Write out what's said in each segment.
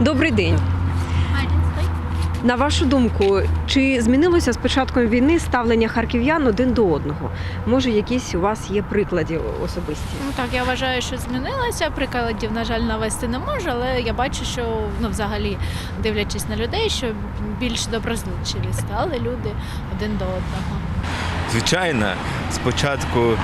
Добрий день. На вашу думку, чи змінилося з початком війни ставлення харків'ян один до одного? Може, якісь у вас є приклади особисті? Ну так, я вважаю, що змінилося. Прикладів, на жаль, навести не можу, але я бачу, що ну, взагалі, дивлячись на людей, що більш доброзичливі стали люди один до одного. Звичайно, з початку е,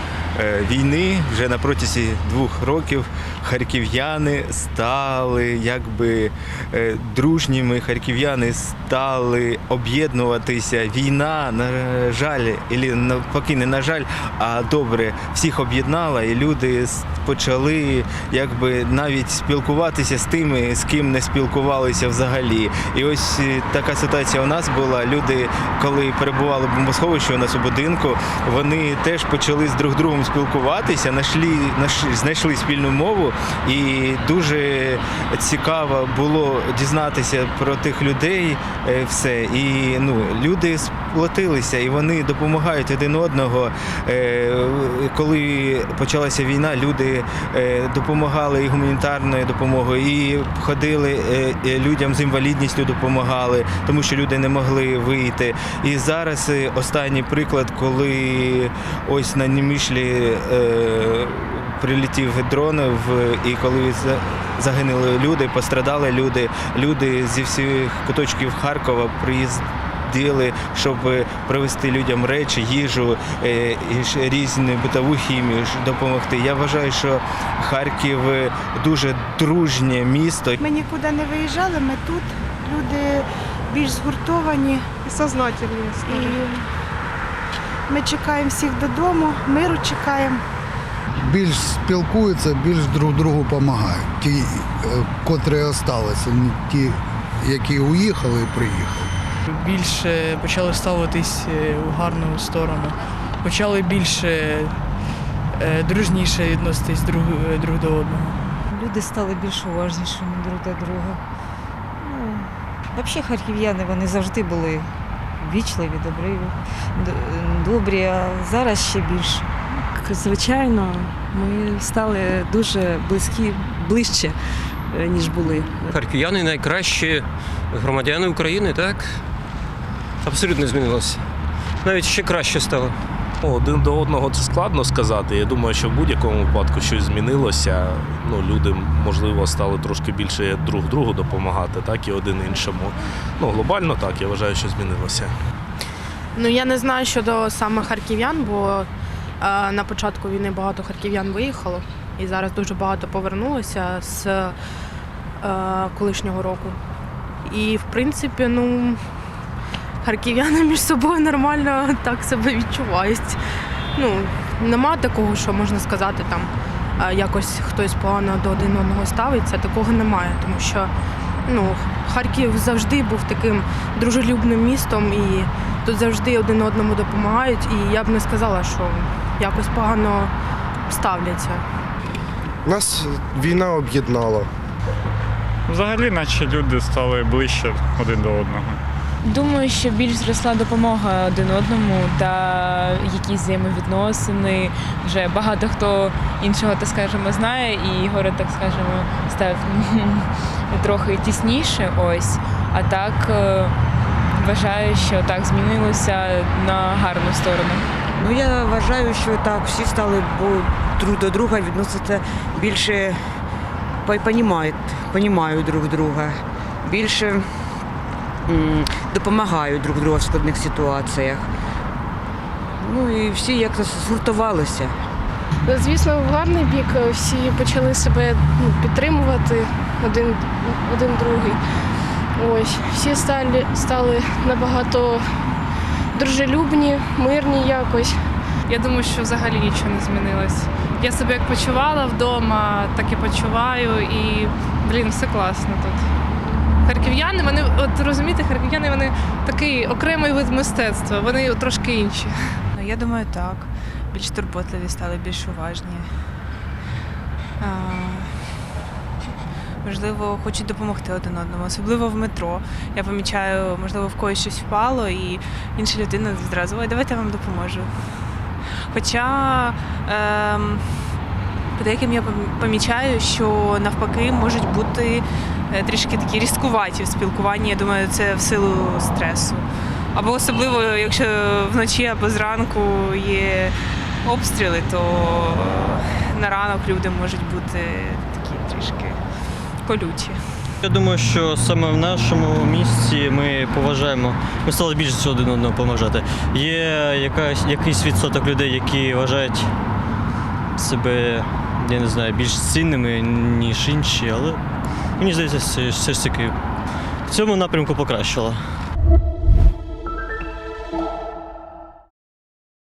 війни, вже на протязі двох років, харків'яни стали якби е, дружніми, харків'яни стали об'єднуватися. Війна, на жаль, і навпаки, не на жаль, а добре, всіх об'єднала, і люди почали якби навіть спілкуватися з тими, з ким не спілкувалися взагалі. І ось е, така ситуація у нас була. Люди, коли перебували в бомбосховищі у нас у будинку, вони теж почали з друг другом спілкуватися, знайшли, знайшли спільну мову, і дуже цікаво було дізнатися про тих людей. е, Все і ну люди сплотилися, і вони допомагають один одного. Е, Коли почалася війна, люди е, допомагали і гуманітарною допомогою, і ходили людям з інвалідністю допомагали, тому що люди не могли вийти. І зараз останній приклад, коли ось на Німішлі е, прилетів дрон, в- і коли загинули люди, пострадали люди, люди зі всіх куточків Харкова приїздили, щоб привезти людям речі, їжу е, і різну битову хімію допомогти. Я вважаю, що Харків е, дуже дружнє місто. Ми нікуди не виїжджали, ми тут. Люди більш згуртовані. Сознательні. І ми чекаємо всіх додому, миру чекаємо. більш спілкуються, більш друг другу допомагають. Ті, е, котрі залишилися, не ті, які уїхали і приїхали. Більше почали ставитись е, у гарну сторону. Почали більше е, дружніше відноситись друг, друг до одного. Люди стали більш уважнішими друг до друга. Ну, взагалі харків'яни вони завжди були вічливі, добрі, добрі, а зараз ще більше. Звичайно, ми стали дуже близькі, ближче, е, ніж були. Харків'яни найкращі громадяни України, так? Абсолютно змінилося. Навіть ще краще стало. Ну, Один до одного це складно сказати. Я думаю, що в будь-якому випадку щось змінилося. Ну, люди, можливо, стали трошки більше друг другу допомагати, так і один іншому. Ну, глобально так, я вважаю, що змінилося. Ну я не знаю щодо саме харків'ян, бо е, на початку війни багато харків'ян виїхало, і зараз дуже багато повернулося з е, колишнього року. І в принципі, ну харків'яни між собою нормально так себе відчувають. Ну, нема такого, що можна сказати, там е, якось хтось погано до один одного ставиться. Такого немає, тому що ну, Харків завжди був таким дружелюбним містом і тут завжди один одному допомагають. І я б не сказала, що якось погано ставляться. Нас війна об'єднала. Взагалі, наче люди стали ближче один до одного. Думаю, що більш зросла допомога один одному та якісь взаємовідносини. Вже багато хто іншого, так скажемо, знає, і город, так скажемо, став трохи тісніше. Ось. А так е, вважаю, що так змінилося на гарну сторону. Ну я вважаю, що так, всі стали друг до друга відноситися більше понімають, друг друга, більше допомагають друг другу в складних ситуаціях. Ну і всі якось згуртувалися. Звісно, в гарний бік всі почали себе ну, підтримувати один, один другий. Ось всі стали, стали набагато дружелюбні, мирні якось. Я думаю, що взагалі нічого не змінилось. Я себе як почувала вдома, так і почуваю, і блін, все класно тут. Харків'яни, вони, от розумієте, харків'яни вони такий окремий вид мистецтва, вони трошки інші. Ну, я думаю, так. Більш турботливі стали, більш уважні. А, можливо, хочуть допомогти один одному, особливо в метро. Я помічаю, можливо, в когось щось впало, і інша людина зразу, ой, давайте я вам допоможу. Хоча ем, по деяким я помічаю, що навпаки можуть бути е, трішки такі різкуваті в спілкуванні. Я думаю, це в силу стресу. Або особливо, якщо вночі або зранку є обстріли, то на ранок люди можуть бути такі трішки колючі. Я думаю, що саме в нашому місті ми поважаємо, ми стали більше один одного поважати. Є якась, якийсь відсоток людей, які вважають себе, я не знаю, більш цінними, ніж інші, але мені здається, все, ж таки в цьому напрямку покращило.